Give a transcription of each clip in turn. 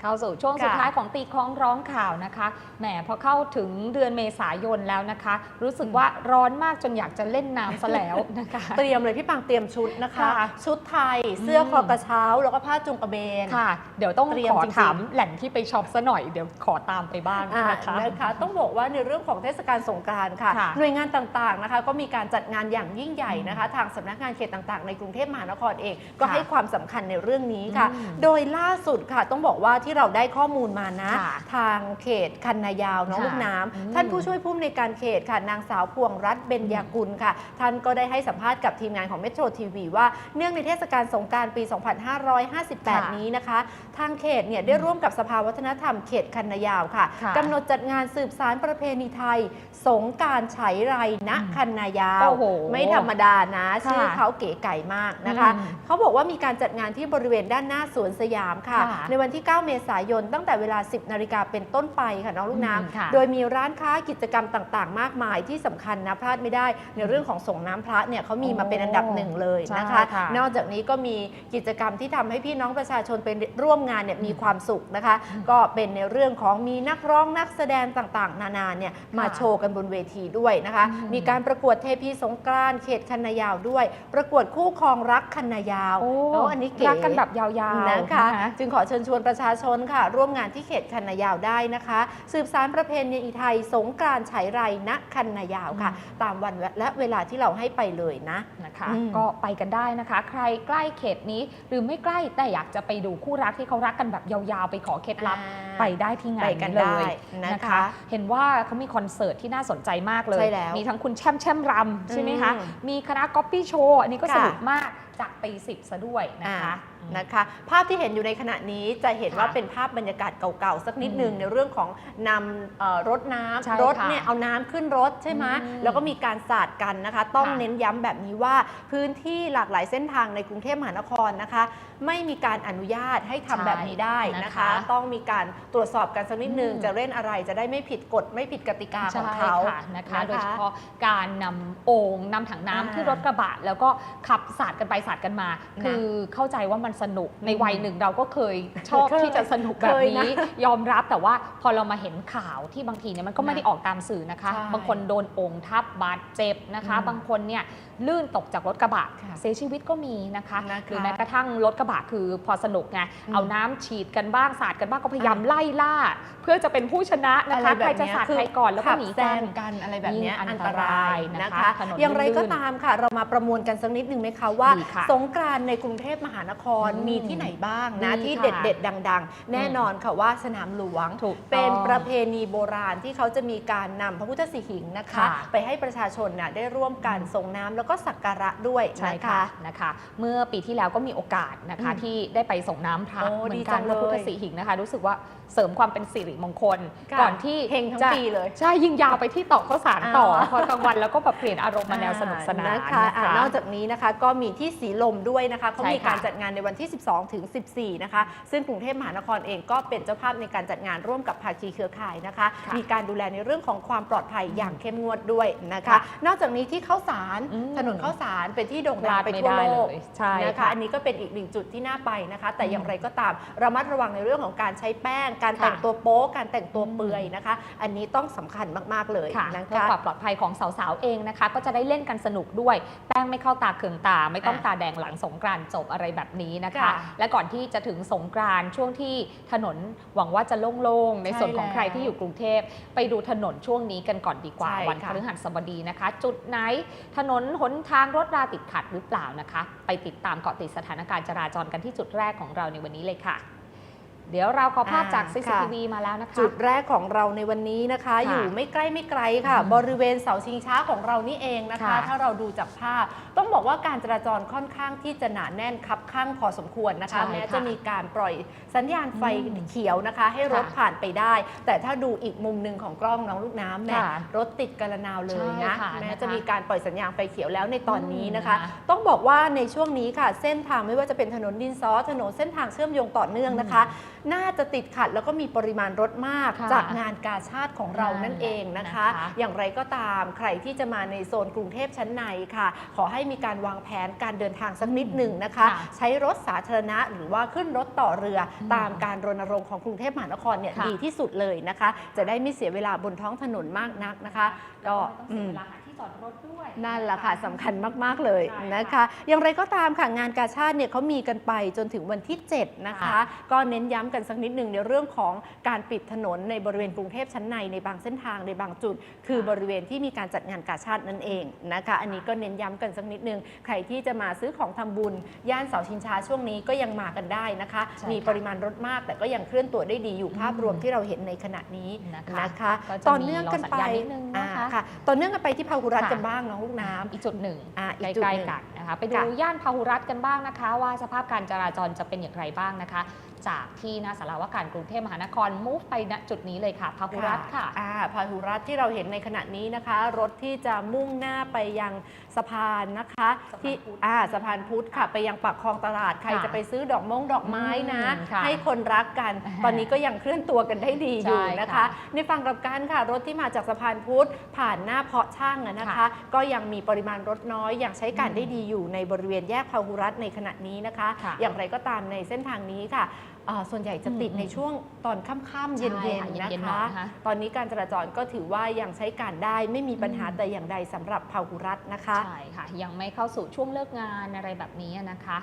เข้าสู่ช่วงค่ะสุดท้ายของตีคล้องร้องข่าวนะคะ แหมพอเข้าถึงเดือนเมษายนแล้วนะคะ รู้สึกว่าร้อนมากจนอยากจะเล่นน้ำซะแล้วนะคะ เตรียมเลยพี่ปังเตรียมชุดนะคะค่ะชุดไทย เสื้อคอกระเช้า แล้วก็ผ้าจุงกระเบนค่ะ เดี๋ยวต้องเตรียมขอจริงๆถามแหล่งที่ไปช็อปซะหน่อย เดี๋ยวขอตามไปบ้างอ่านะคะนะคะ ต้องบอกว่าในเรื่องของเทศกาลสงกรานต์ค่ะค่ะ หน่วยงานต่างๆนะคะ ก็มีการจัดงานอย่างยิ่งใหญ่นะคะ ทางสำนักงานเขตต่างๆ ในกรุงเทพมหานครเอง ก็ค่ะให้ความสำคัญในเรื่องนี้ค่ะอืมโดยล่าสุดค่ะต้องบอกว่าที่เราได้ข้อมูลมานะ ค่ะทางเขตคันนายาวน้องค่ะลูกน้ำอืมท่านผู้ช่วยผู้อำนวยการเขตค่ะนางสาวพวงรัตน์เบญญากุลค่ะ ท่านก็ได้ให้สัมภาษณ์กับทีมงานของเมโทรทีวีว่าเนื่องในเทศกาลสงกรารปี 2558 นี้นะคะ ทางเขตเนี่ยได้ร่วมกับสภาวัฒนธรรมเขตคันนายาวค่ะค่ะกำหนดจัดงานสืบสารประเพณีไทย สงกรารไฉไรณคันนายาว โอ้โหไม่ธรรมดานะค่ะชื่อเขาเก๋ไก่มากนะคะ อืมเขาบอกว่ามีการจัดงานที่บริเวณด้านหน้าสวนสยามค่ะ ค่ะในวันที่ 9 เมษายนตั้งแต่เวลา 10 นาฬิกาเป็นต้นไปค่ะน้องลูกน้อืมค่ะำโดยมีร้านค้ากิจกรรมต่างๆ มากมายที่สำคัญนะพลาดไม่ได้ในเรื่องของส่งน้ำพระเนี่ยเขามีมาเป็นอันดับหนึ่งเลยนะคะใช่ค่ะนอกจากนี้ก็มีกิจกรรมที่ทำให้พี่น้องประชาชนไปร่วมงานเนี่ยมีความสุขนะคะ ก็เป็นในเรื่องของมีนักร้องนักแสดงต่างๆ นานาเนี่ยมาค่ะโชว์กันบนเวทีด้วยนะคะอืมมีการประกวดเทพีสงกรานต์เขตคันนายาวด้วย ประกวดคู่ครองรักคันนายาวโอ้แล้วอันนี้เก๋รักกันแบบยาวๆนะคะจึงขอเชิญชวนประชาชนค่ะ ร่วมงานที่เขตคันนายาวได้นะคะ สืบสารประเพณีไทยสงกรานต์ไฉไรณคันนายาวค่ะ ตามวันและเวลาที่เราให้ไปเลยนะนะคะอืมก็ไปกันได้นะคะ ใครใกล้เขตนี้หรือไม่ใกล้แต่อยากจะไปดูคู่รักที่เขารักกันแบบยาวๆ ไปขอเคล็ดลับอ่าไปได้ที่งานไปกันนี้เลได้ยนะคะ เห็นว่าเขามีคอนเสิร์ตที่น่าสนใจมากเลยใช่แล้วมีทั้งคุณแช่มแช่มรำใช่ไหมคะอืมมีคณะก๊อปปี้โชว์อันนี้ก็ค่ะสนุกมาก จากปีสิบซะด้วยนะคะอ่านะคะ ภาพที่เห็นอยู่ในขณะนี้จะเห็นค่ะว่าเป็นภาพบรรยากาศเก่าๆ สักนิดนึงอืมในเรื่องของนำเอ่อรถน้ใช่ำรถค่ะเนี่ยเอาน้ำขึ้นรถใช่ไหมอืมแล้วก็มีการสาดกันนะคะ ต้องค่ะเน้นย้ำแบบนี้ว่าพื้นที่หลากหลายเส้นทางในกรุงเทพมหานครนะคะ ไม่มีการอนุญาตให้ทำแบบนี้ได้นะนะคะคะ ต้องมีการตรวจสอบกันสักนิดนึงอืมจะเล่นอะไรจะได้ไม่ผิดกฎไม่ผิดกติกาของใช่เขาค่ะนะคะ โดยเฉพาะการนำโอ่งนำถังน้ำอ่าขึ้นรถกระบะแล้วก็ขับสาดกันไปสาดกันมานะคือเข้าใจว่ามันสนุกในอืมวัยหนึ่งเราก็เคยชอบเคยที่จะสนุกแบเคบยนะนี้ยอมรับแต่ว่าพอเรามาเห็นข่าวที่บางทีเนี่ยมันก็ไม่นะได้ออกตามสื่อนะคะใช่บางคนโดนโอ่งทับบาดเจ็บนะคะอืมบางคนเนี่ยลื่นตกจากรถกระบะค่ะเสียชีวิตก็มีนะคะนะคะหรือแม้กระทั่งรถกระบะคือพอสนุกไงอืมเอาน้ำฉีดกันบ้างสาดกันบ้างก็พยายามอ่าไล่ล่า เพื่อจะเป็นผู้ชนะนะคะอไแบใครบจะเนี้ยสาดคือใครก่อนแล้วก็ขับหนีแซกันงกันอะไรแบบเนี้ยยิ่งอัอันนตตรารายยนะนะคะคะถนนอย่างไรก็ลื่นตามค่ะ เรามาประมวลกันสักนิดหนึ่งไหมคะว่าดีค่ะ สงกรานต์ในกรุงเทพมหานครอืมมีที่ไหนบ้างนะดีที่ค่ะเด็ดๆดัง ๆ แน่นอนค่ะว่าสนามหลวง ถูกต้องเป็นประเพณีโบราณที่เขาจะมีการนำพระพุทธสีหิงนะคะ ค่ะ ไปให้ประชาชนน่ะได้ร่วมกันส่งน้ำแล้วก็สักการะด้วยใช่นะค่ะคะนะคะ เมื่อปีที่แล้วก็มีโอกาสนะคะอืมที่ได้ไปส่งน้ำพระโอ้เหมืดีอนจักันงพระพุทธเลยสีหิงนะคะ รู้สึกว่าเสริมความเป็นสิริมงคล ค่ะก่อนที่เฮงทั้งจะปีเลยใช่ยิงยาวไปที่ต่อข้าวสารต่ออ่า พอกลางวันแล้วก็แบบเปลี่ยนอารมณ์มาแนวสนุกสนานนะคะอ่านอกจากนี้นะคะก็มีที่สีลมด้วยนะคะเขาใช่มีค่ะการจัดงานในวันที่ 12 ถึง 14 นะคะ ซึ่งกรุงเทพมหานครเองก็เป็นเจ้าภาพในการจัดงานร่วมกับภาคีเครือข่ายนะคะค่ะมีการดูแลในเรื่องของความปลอดภัยอย่างเข้มงวดด้วยนะคะค่ะนอกจากนี้ที่ข้าวสารอืมถนนข้าวสารเป็นที่โด่งพดังลาดไปไม่ทั่วได้โลเลกยใช่นะคะค่ะอันนี้ก็เป็นอีกหนึ่งจุดที่น่าไปนะคะ แต่อืมอย่างไรก็ตามระมัดระวังในเรื่องของการใช้แป้ง การแต่งตัวโป๊การแต่งตัวอืมเปลือยนะคะ อันนี้ต้องสำคัญมากๆเลยค่ะนะเพื่อคะความปลอดภัยของสาวๆเองนะคะ ก็จะได้เล่นกันสนุกด้วย แป้งไม่เข้าตาเคืองตาไม่ต้องอะตาแดงหลังสงกรานต์จบอะไรแบบนี้นะคะค่ะและก่อนที่จะถึงสงกรานต์ช่วงที่ถนนหวังว่าจะโล่งๆ ในส่วนของใช่แล้วใครที่อยู่กรุงเทพ ไปดูถนนช่วงนี้กันก่อนดีกว่าใช่วันค่ะพฤหัสบดีนะคะ จุดไหนถนนหนทางรถราติดขัดหรือเปล่านะคะ ไปติดตามเกาะติดสถานการณ์จราจรกันที่จุดแรกของเราในวันนี้เลยค่ะ เดี๋ยวเราขอภาพจากอ่า CCTV มาแล้วนะคะ จุดแรกของเราในวันนี้นะคะค่ะอยู่ไม่ใกล้ไม่ไกลค่ะอืมบริเวณเสาชิงช้าของเรานี่เองนะคะค่ะถ้าเราดูจากภาพ ต้องบอกว่าการจราจรค่อนข้างที่จะหนาแน่นคับข้างพอสมควรนะคะใช่แม้ค่ะจะมีการปล่อยสัญญาณไฟอืมเขียวนะคะ ให้รถค่ะผ่านไปได้ แต่ถ้าดูอีกมุมหนึ่งของกล้องน้องลูกน้ำแหม่ค่ะรถติดกระนาวเลยใช่นะค่ะแม้นะคะจะมีการปล่อยสัญญาณไฟเขียวแล้วในตอนนี้นะคะอืมนะคะ ต้องบอกว่าในช่วงนี้ค่ะ เส้นทางไม่ว่าจะเป็นถนนดินซอถนนเส้นทางเชื่อมโยงต่อเนื่องนะคะน่าจะติดขัดแล้วก็มีปริมาณรถมากค่ะจากงานกาชาติของเรานั่นเองนะคะนะคะ อย่างไรก็ตามใครที่จะมาในโซนกรุงเทพชั้นในค่ะ ขอให้มีการวางแผนการเดินทางสักนิดหนึ่งนะคะค่ะใช้รถสาธารณะหรือว่าขึ้นรถต่อเรืออมตามการรณรงค์ของกรุงเทพมหานครเนี่ยค่ะดีที่สุดเลยนะคะ จะได้ไม่เสียเวลาบนท้องถนนมากนักนะคะ ก็ต้องอืเสียมเวลาหา ที่จอดรถด้วย นั่นแหละค่ะสำคัญมาก ๆ เลยใช่นะคะค่ะอย่างไรก็ตามค่ะงานกาชาติเนี่ยเขามีกันไปจนถึงวันที่ 7 นะคะค่ะก็เน้นย้ำกันสักนิดหนึ่งในเรื่องของการปิดถนนในบริเวณกรุงเทพชั้นในในบางเส้นทางในบางจุด คือบริเวณที่มีการจัดงานกาชาตินั่นเองนะคะ อันนี้ก็เน้นย้ำกันสักนิดหนึงใครที่จะมาซื้อของทำบุญ ย่านเสาชิงช้าช่วงนี้ก็ยังมากันได้นะคะใช่มีค่ะปริมาณรถมาก แต่ก็ยังเคลื่อนตัวได้ดีอยู่ภาพรวมอืมที่เราเห็นในขณะนี้นะคะนะคะก็จะต่อเนื่องกันไปมีรอสัญญาณนิดนึงนะคะอ่าค่ะต่อเนื่องกันไปที่พาหุรัตน์ค่ะกันบ้างน้องลูกน้ำอีกจุดหนึ่งอะใกอีกจุดล้หนึ่งๆกันนะคะ ไปดูค่ะย่านพาหุรัตน์กันบ้างนะคะ ว่าสภาพการจราจรจะเป็นอย่างไรบ้างนะคะ จากที่หน้าสารวการกรุงเทพมหานครมุ่งไปณจุดนี้เลยค่ะพาหุรัตน์ค่ะอ่าพาหุรัตน์ที่เราเห็นในขณะนี้นะคะ รถที่จะมุ่งหน้าไปยังสะพานนะคะสะพานที่พุทธอ่าสะพานพุทธค่ะ ไปยังปากคลองตลาดใครค่ะจะไปซื้อดอกมงดอกไม้นะอืมค่ะให้คนรักกันอ่าตอนนี้ก็ยังเคลื่อนตัวกันได้ดีอยู่ใช่นะคะค่ะในฝั่งกลับกันค่ะ รถที่มาจากสะพานพุทธผ่านหน้าเพาะช่างอะนะคะค่ะก็ยังมีปริมาณรถน้อยยังใช้การอืมได้ดีอยู่ในบริเวณแยกพาหุรัตน์ในขณะนี้นะคะค่ะอย่างไรก็ตามในเส้นทางนี้ค่ะอ่าส่วนใหญ่จะติดอืมในช่วงตอนค่ำๆเย็นใช่ค่ะๆเย็นะนๆหน่คะอยนะคะ ตอนนี้การจราจรก็ถือว่ายังใช้การได้ไม่มีปัญหาอืมแต่อย่างใดสำหรับพาหุรัตน์นะคะใช่ค่ะยังไม่เข้าสู่ช่วงเลิกงานอะไรแบบนี้นะคะ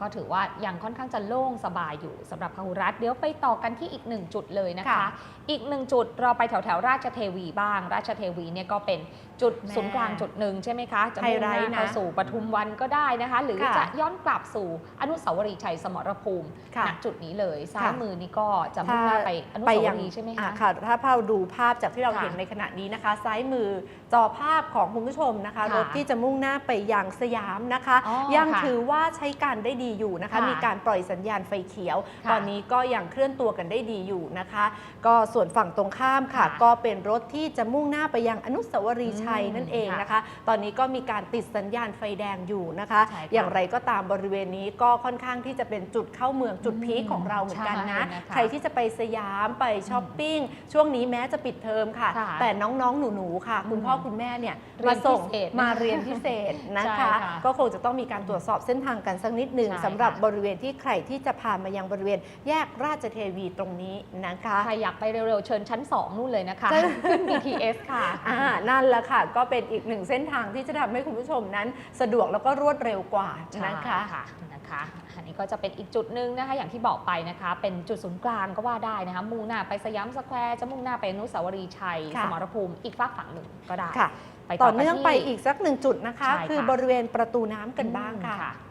ก็ถือว่ายังค่อนข้างจะโล่งสบายอยู่สำหรับพหุรัฐเดี๋ยวไปต่อกันที่อีกหนึ่งจุดเลยนะคะค่ะอีกหนึ่งจุดเราไปแถวแถวๆราชเทวีบ้าง ราชเทวีเนี่ยก็เป็น จุดแม่ศูนย์กลางจุดหนึ่งใช่ไหมคะ จะไฮมุ่งไลหท์น้านะเข้าสู่ปทุมวันก็ได้นะคะ หรือค่ะจะย้อนกลับสู่อนุสาวรีย์ชัยสมรภูมิค่ะณจุดนี้เลยซ้ายค่ะมือนี่ก็จะมุ่งหน้าไปอนุไปสาวยังรีย์ใช่ไหมอ่าคะค่ะถ้าเราดูภาพจากที่เราค่ะเห็นในขณะนี้นะคะ ซ้ายมือจอภาพของคุณผู้ชมนะคะค่ะรถที่จะมุ่งหน้าไปยังสยามนะคะอ๋อยังค่ะถือว่าใช้การได้ดีอยู่นะคะค่ะมีการปล่อยสัญญาณไฟเขียวค่ะตอนนี้ก็ยังเคลื่อนตัวกันได้ดีอยู่นะคะ ก็ส่วนฝั่งตรงข้ามค่ะค่ะก็เป็นรถที่จะมุ่งหน้าไปยังอนุสาวรีย์ชัยอืมนั่นเองค่ะนะคะ ตอนนี้ก็มีการติดสัญญาณไฟแดงอยู่นะคะใช่ค่ะอย่างไรก็ตามบริเวณนี้ก็ค่อนข้างที่จะเป็นจุดเข้าเมืองจุดพีคของเราเหมือนกันนะใช่นะคะใครที่จะไปสยามไปช้อปปิ้ง ช่วงนี้แม้จะปิดเทอมค่ะค่ะแต่น้องๆ หนูๆ ค่ะ คุณอืมพ่อคุณแม่เนี่ยเรียมานส่งพิเศษมาเรียนพิเศษนะใช่คะค่ะก็คงจะต้องมีการตรวจสอบเส้นทางกันสักนิดหนึ่งใช่สำหรับค่ะบริเวณที่ใครที่จะผ่านมายังบริเวณแยกราชเทวีตรงนี้นะคะ ใครอยากไปเร็วๆ เชิญชั้น 2 นู่นเลยนะคะใช่ขึ้น BTS ค่ะ อ่า นั่นแหละค่ะก็เป็นอีกหนึ่งเส้นทางที่จะทำให้คุณผู้ชมนั้น สะดวกแล้วก็รวดเร็วกว่านะคะใช่ค่ะนะคะอันนี้ก็จะเป็นอีกจุดหนึ่งนะคะอย่างที่บอกไปนะคะ เป็นจุดศูนย์กลางก็ว่าได้นะคะมุ่งหน้าไปสยามสแควร์จะมุ่งหน้าไปอนุสาวรีย์ชัยค่ะสมรภูมิอีกฝากฝั่งหนึ่งก็ได้ค่ะไปต่ต่ออเนื่องไปที่อีกสักหนึ่งจุดนะคะใช่ค่ะคือบริเวณประตูน้ำกันบ้างค่ะอืม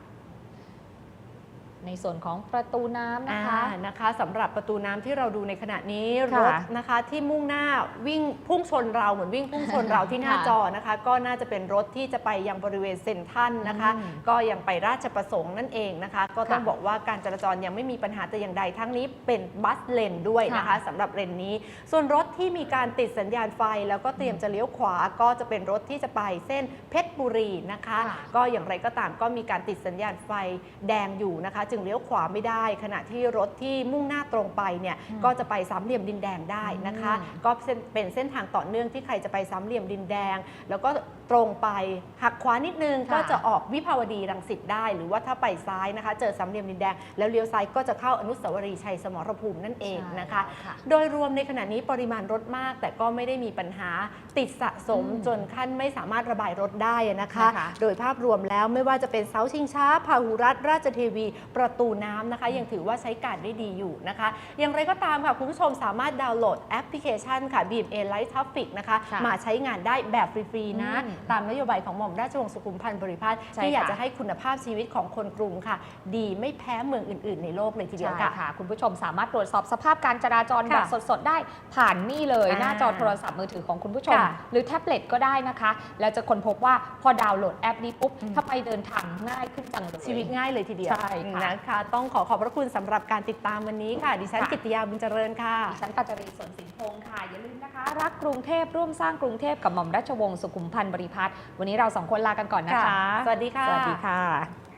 ในส่วนของประตูน้ำนะคะอ่านะคะสำหรับประตูน้ำที่เราดูในขณะนี้รค่ะถนะคะที่มุ่งหน้าวิ่งพุ่งชนเราเหมือนวิ่งพุ่งชนเราที่หน้าค่ะจอนะคะ ก็น่าจะเป็นรถที่จะไปยังบริเวณเซ็นทรัลนะคะ อืมก็ยังไปราชประสงค์นั่นเองนะคะ ก็ต้องค่ะบอกว่าการจราจรยังไม่มีปัญหาแต่อย่างใดทั้งนี้เป็นบัสเลนด้วยนะคะค่ะ สำหรับเลนนี้ ส่วนรถที่มีการติดสัญญาณไฟ แล้วก็เตรียมจะเลี้ยวขวาก็จะเป็นรถที่จะไปเส้นเพชรบุรีนะคะ ค่ะ ก็อย่างไรก็ตามก็มีการติดสัญญาณไฟแดงอยู่นะคะจึงเลี้ยวขวาไม่ได้ ขณะที่รถที่มุ่งหน้าตรงไปเนี่ยอืมก็จะไปสามเหลี่ยมดินแดงได้นะคะอืมก็เป็นเส้นทางต่อเนื่องที่ใครจะไปสามเหลี่ยมดินแดง แล้วก็ ตรงไป หักขวานิดนึงค่ะก็จะออกวิภาวดีรังสิตได้ หรือว่าถ้าไปซ้ายนะคะ เจอสามเหลี่ยมดินแดง แล้วเลี้ยวซ้ายก็จะเข้าอนุสาวรีย์ชัยสมรภูมินั่นเองนะคะใช่แล้วโดยรวมในขณะนี้ปริมาณรถมาก แต่ก็ไม่ได้มีปัญหาติดสะสมอืมจนขั้นไม่สามารถระบายรถได้นะคะนะคะ โดยภาพรวมแล้วไม่ว่าจะเป็นเสาชิงช้าพาหุรัตน์ราชเทวีประตูน้ำนะคะ ยังถือว่าใช้การได้ดีอยู่นะคะ อย่างไรก็ตามค่ะคุณผู้ชมสามารถดาวน์โหลดแอปพลิเคชันค่ะ BMA Light Traffic นะคะค่ะมาใช้งานได้แบบฟรี ๆ นะอืมตามนโยบายของหม่อมราชวงศ์สุขุมพันธ์บริพัตรใช่ที่อยากค่ะ จะให้คุณภาพชีวิตของคนกรุงค่ะ ดีไม่แพ้เมืองอื่น ๆ ในโลกเลยทีเดียวใช่ค่ะค่ะ คุณผู้ชมสามารถตรวจสอบสภาพการจราจรค่ะแบบสด ๆ ได้ผ่านนี่เลย อ่าหน้าจอโทรศัพท์มือถือของคุณผู้ชม ค่ะหรือแท็บเล็ตก็ได้นะคะ แล้วจะค้นพบว่าพอดาวน์โหลดแอปนี้ปุ๊บอืม ถ้าไปเดินทางง่ายขึ้นจังเลย ชีวิตง่ายเลยทีเดียวใช่ค่ะ นะคะ ต้องขอขอบพระคุณสำหรับการติดตามวันนี้ค่ะ ดิฉันค่ะกิตติยาบุญเจริญค่ะ ดิฉันปัจจรีสนสินพงศ์ค่ะ อย่าลืมนะคะ รักกรุงเทพร่วมสร้างกรุงเทพกับหม่อมราชวงศ์สุขุมพันธ์บริพัตรวันนี้เราสองคนลากันก่อนนะคะค่ะสวัสดีค่ะ สวัสดีค่ะ